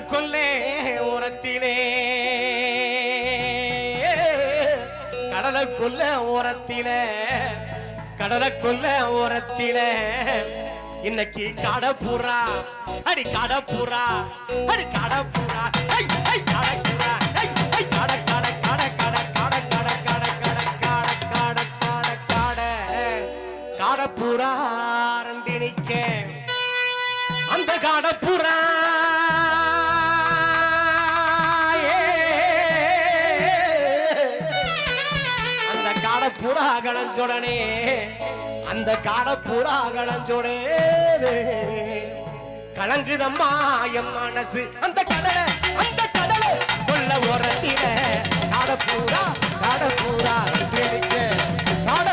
கடலுக்குள்ளே ஓரத்திலே கடலுக்குள்ள ஓரத்திலே கடலுக்குள்ள ஓரத்திலே இன்னைக்கு கடப்புறா அடி கடப்புறா அடி கடப்புறா ஐ, ஐ, கடப்புறா ஐ, ஐ, கட கட கட கட கட கட கட கட கட கட கட கட கடப்புறா நிக்க அந்த கடப்புறா கணஞ்சொடனே அந்த காட பூரா கணஞ்சொடே கலங்குதம்மா என் மனசு. அந்த கடலை அந்த கடலை கொள்ள உரத்தில காட பூரா காட பூரா காட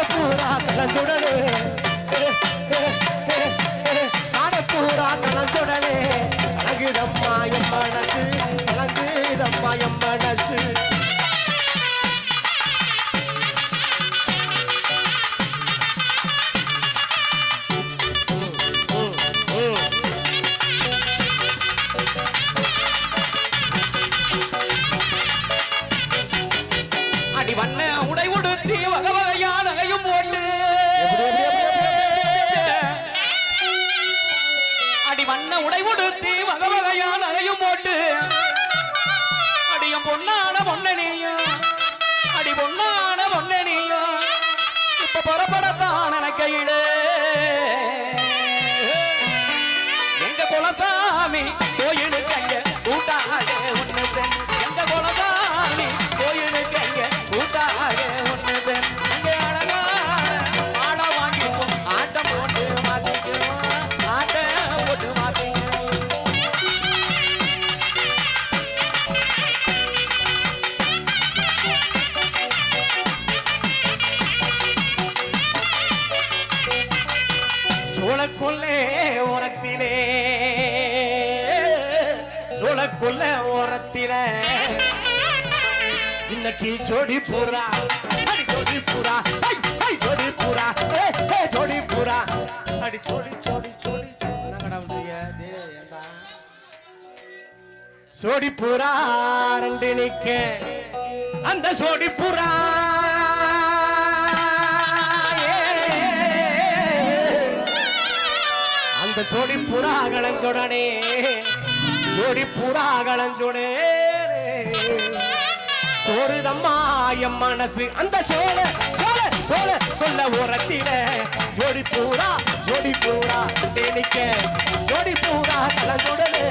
வகை வகையா நகையும் போட்டு. அடியும் பொன்னான பொன்னனியும் அடி பொன்னான பொன்னனியும் இப்ப புறப்படத்தான் நினைக்கையிலே எங்க குலசாமி கோயிலுக்கு அங்க கூட்டாளே சோழக்கொல்லே ஓரத்திலே. சோழக்கொல்ல ஓரத்திலே. இன்னைக்கு ஜோடி பூரா. அடி ஜோடி பூரா. ஐ, ஐ, ஜோடி பூரா. ஏ, ஜோடி பூரா. அடி ஜோடி ஜோடி ஜோடி என்னங்கடா சோடி பூரா ரெண்டு நிக்க அந்த சோடி புறா அந்த சோடி புறா சொடனே ஜோடி புறா சொடே சோறுதம்மா என் மனசு அந்த சோழ சோழ சோழ சொல்ல ஓரத்தில. ஜோடி பூரா ஜோடி பூரா நிக்க ஜோடி பூரா கலந்துடனே.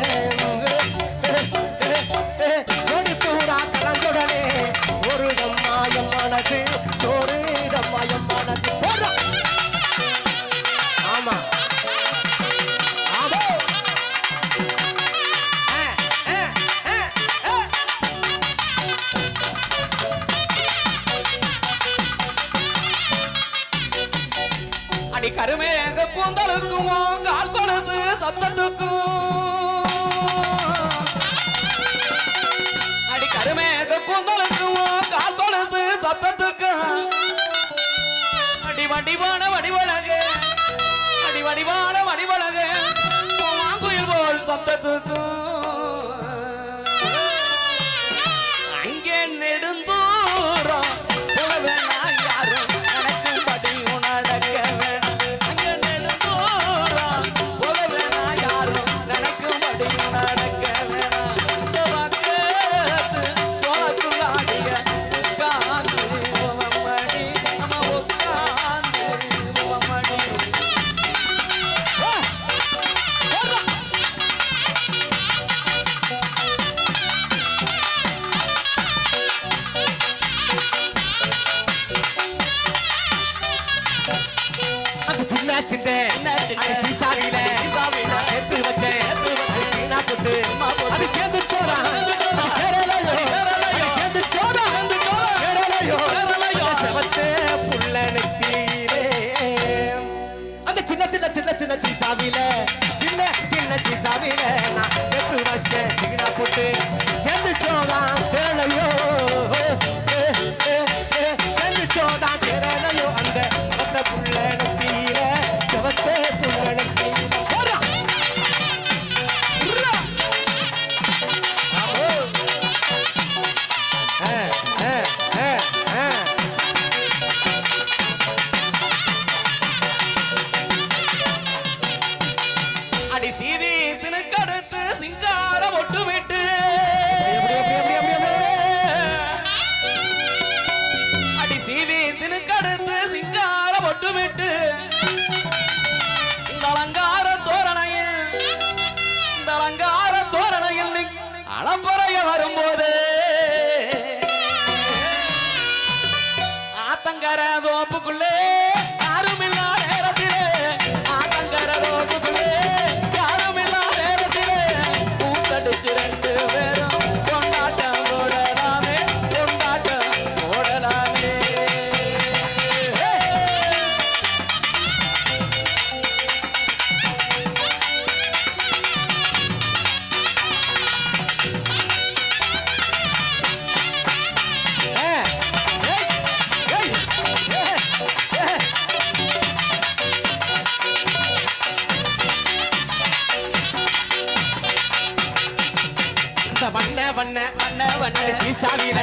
அடி வடிவான வடிவழகு. அடி வடிவான வடிவழகு. மாங்குயில் போல் சத்தத்துக்கும். என்னாச்சுட்டு? அரிசி சாவியில சேர்த்து வச்சேன். சீனா போட்டு. அது சேர்ந்து சோதா சேர்ந்து சோதா சின்ன சின்ன சின்ன சின்ன சீசாவில. சின்ன சின்ன சீசாவில. சிங்கார ஒட்டு விட்டு அடி சீவி சினுக்கடுத்து சிங்கார ஒட்டு விட்டு இந்த அலங்கார தோரணையில் இந்த அலங்கார தோரணையில் அளம்பறைய வரும்போது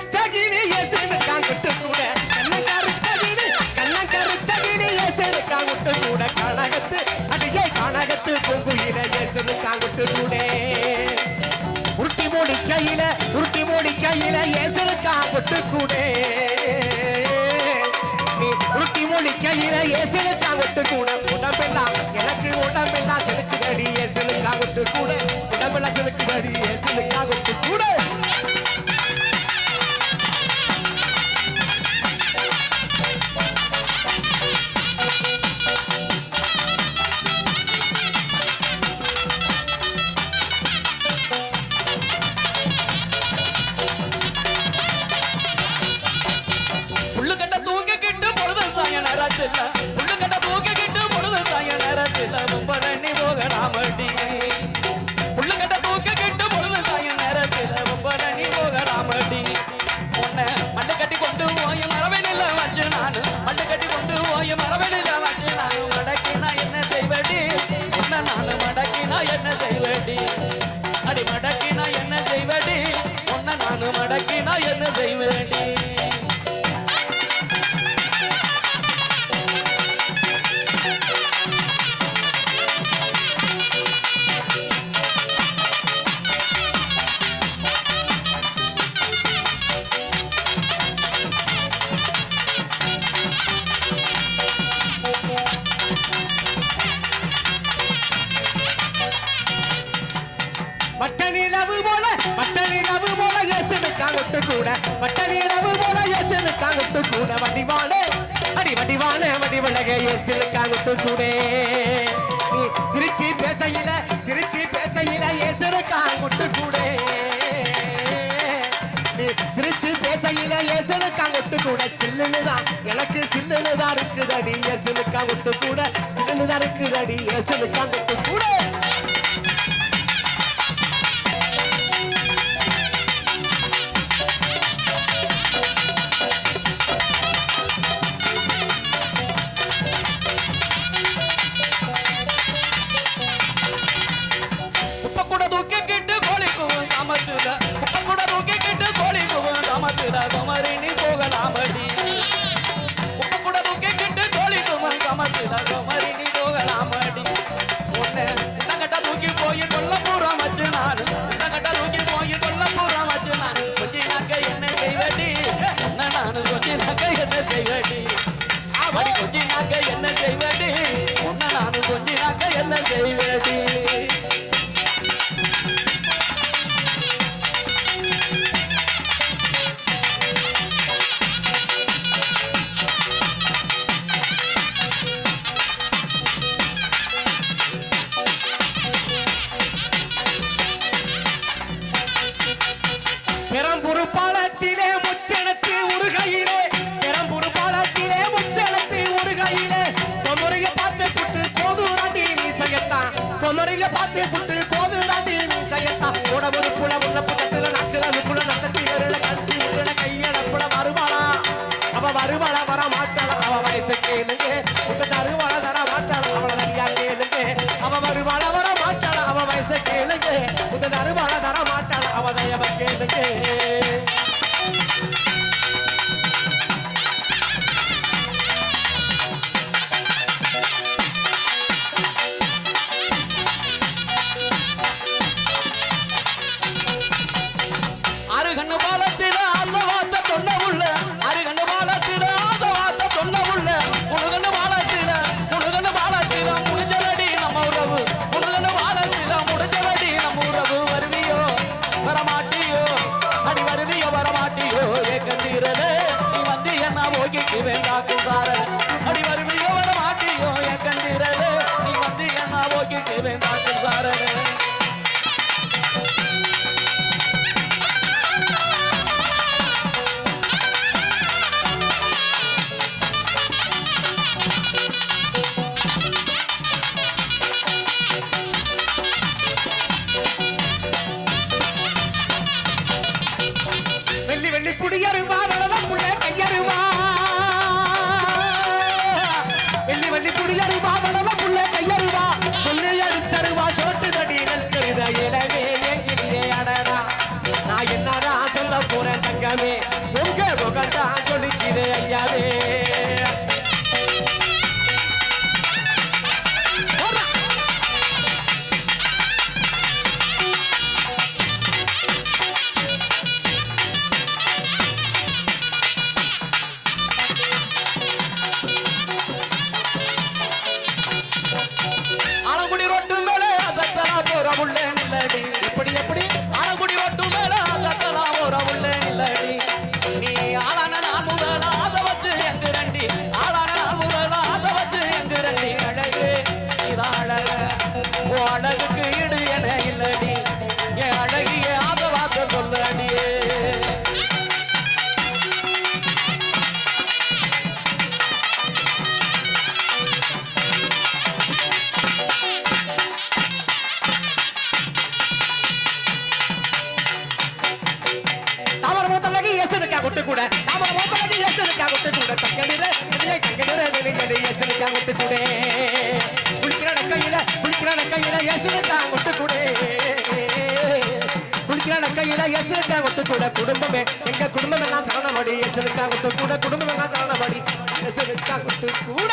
Kentucky மரவழியில வாக்கினா மடக்கினா என்ன செய்வடி? உன்னை நான் மடக்கினா என்ன நிலவு போல பட்ட நிலவு போல இயேசுனுக்காகட்டு கூட பட்ட நிலவு போல இயேசுனுக்காகட்டு கூட வடிவானே அடி வடிவான வடிவழக இயேசுனுக்காகட்டு கூட சிரிச்சு பேசையில சிரிச்சு பேசையில இயேசுனுக்காகட்டு கூட சிரிச்சு பேசையில இயேசுனுக்காக ஒட்டு கூட சில்லுனுதான் எனக்கு சில்லுனுதான் இருக்குதடி இயேசுனுக்காக ஒட்டு கூட சில்லுனுதான் இருக்குதடி இயேசுனுக்காக கூட Savior. வேண்டா குசாரன் அடி சாரல் வர மாட்டியோ? என் கந்திரே நீ வந்து என்ன ஓகிக்கு வேண்டா சாரல் 돌아볼래? எசனுக்கா கொட்டு கூட தாமர மோத்தலகி எசனுக்கா கொட்டு கூட தங்கடிர நிலையை தங்கடிர நிலையடி எசனுக்கா கொட்டு கூட குளிக்கிற கையில குளிக்கிற கையில எசனுக்கா ஒட்டு கூட குளிக்கிற கையில எசனுக்கா ஒட்டு கூட குடும்பமே எங்க குடும்பம் எல்லாம் சரணமடி எசனுக்கா ஒட்டு கூட குடும்பம் எல்லாம் சரணமடி எசனுக்கா ஒட்டு கூட